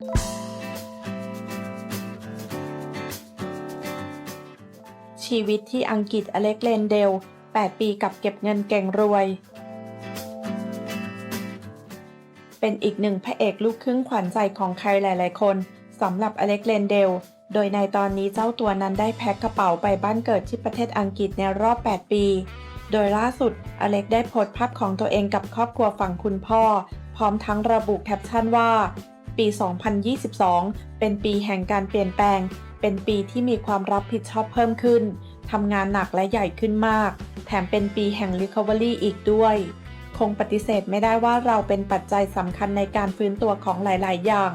ชีวิตที่อังกฤษอเล็กเลนเดล 8 ปีกับเก็บเงินเก่งรวย เป็นอีกหนึ่งพระเอกลูกครึ่งขวัญใจของใครหลาย ๆ คนสำหรับอเล็กเลนเดล โดยในตอนนี้เจ้าตัวนั้นได้แพ็คกระเป๋าไปบ้านเกิดที่ประเทศอังกฤษในรอบ 8 ปี โดยล่าสุด อเล็กได้โพสต์ภาพของตัวเองกับครอบครัวฝั่งคุณพ่อ พร้อมทั้งระบุแคปชั่นว่า ปี 2022 เป็นปีแห่งการเปลี่ยนแปลง เป็นปีที่มีความรับผิดชอบเพิ่มขึ้น ทำงานหนักและใหญ่ขึ้นมาก แถมเป็นปีแห่ง Recovery อีกด้วย คงปฏิเสธไม่ได้ว่าเราเป็นปัจจัยสำคัญในการฟื้นตัวของหลาย ๆ อย่าง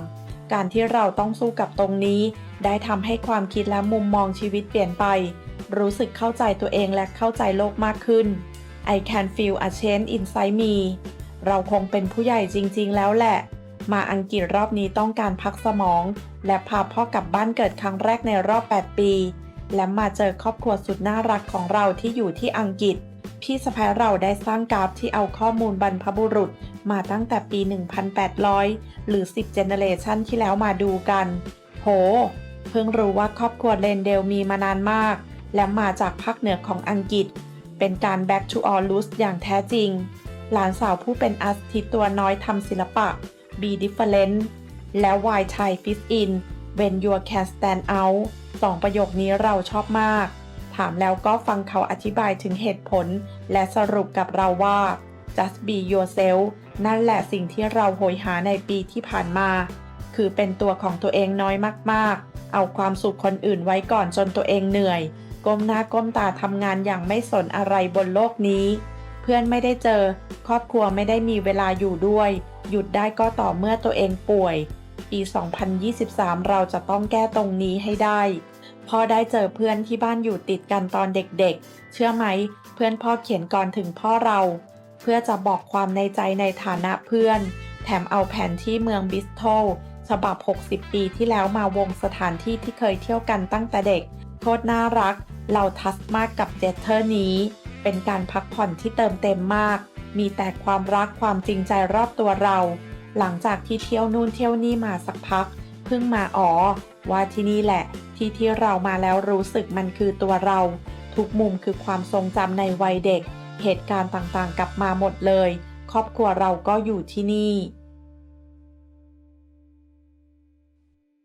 การที่เราต้องสู้กับตรงนี้ ได้ทำให้ความคิดและมุมมองชีวิตเปลี่ยนไป รู้สึกเข้าใจตัวเองและเข้าใจโลกมากขึ้น I can feel a change inside me เราคงเป็นผู้ใหญ่จริง ๆ แล้วแหละ มาอังกฤษรอบนี้ต้องการพักสมอง และพาพ่อกลับบ้านเกิดครั้งแรกในรอบ 8 ปี และมาเจอครอบครัวสุดน่ารักของเราที่อยู่ที่อังกฤษ พี่สะพ้ายเราได้สร้างกราฟที่เอาข้อมูลบรรพบุรุษมาตั้งแต่ปี 1,800 หรือ 10 เจเนเรชันที่แล้วมาดูกัน โห เพิ่งรู้ว่าครอบครัวเลนเดลมีมานานมาก และมาจากภาคเหนือของอังกฤษ เป็นการ back to all roots อย่างแท้จริง หลานสาวผู้เป็นอาร์ติตัวน้อยทำศิลปะ be different และ why Thai fit in when you can stand out สองประโยคนี้เราชอบมาก ถามแล้วก็ฟังเขาอธิบายถึงเหตุผล และสรุปกับเราว่า just be yourself นั่นแหละสิ่งที่เราโหยหาในปีที่ผ่านมา คือเป็นตัวของตัวเองน้อยมากๆ เอาความสุขคนอื่นไว้ก่อนจนตัวเองเหนื่อย ก้มหน้าก้มตาทำงานอย่างไม่สนอะไรบนโลกนี้ เพื่อนไม่ได้เจอ ครอบครัวไม่ได้มีเวลาอยู่ด้วย หยุดได้ก็ต่อเมื่อตัวเองป่วย ปี 2023 เราจะต้องแก้ตรงนี้ให้ได้ พ่อได้เจอเพื่อนที่บ้านอยู่ติดกันตอนเด็กๆ เชื่อไหม เพื่อนพ่อเขียนก่อนถึงพ่อเรา เพื่อจะบอกความในใจในฐานะเพื่อน แถมเอาแผนที่เมืองบิสโตลฉบับ 60 ปีที่แล้วมาวงสถานที่ที่เคยเที่ยวกันตั้งแต่เด็ก โคตรน่ารัก เราทัสมากกับเจเทอร์นี้ เป็นการพักผ่อนที่เติมเต็มมาก มีแต่ความรักความจริงใจรอบตัวเรา หลังจากที่เที่ยวนู่นเที่ยวนี่มาสักพัก เพิ่งมาอ๋อ ว่าที่นี่แหละ ที่ที่เรามาแล้วรู้สึกมันคือตัวเรา ทุกมุมคือความทรงจำในวัยเด็ก เหตุการณ์ต่างๆ กลับมาหมดเลย ครอบครัวเราก็อยู่ที่นี่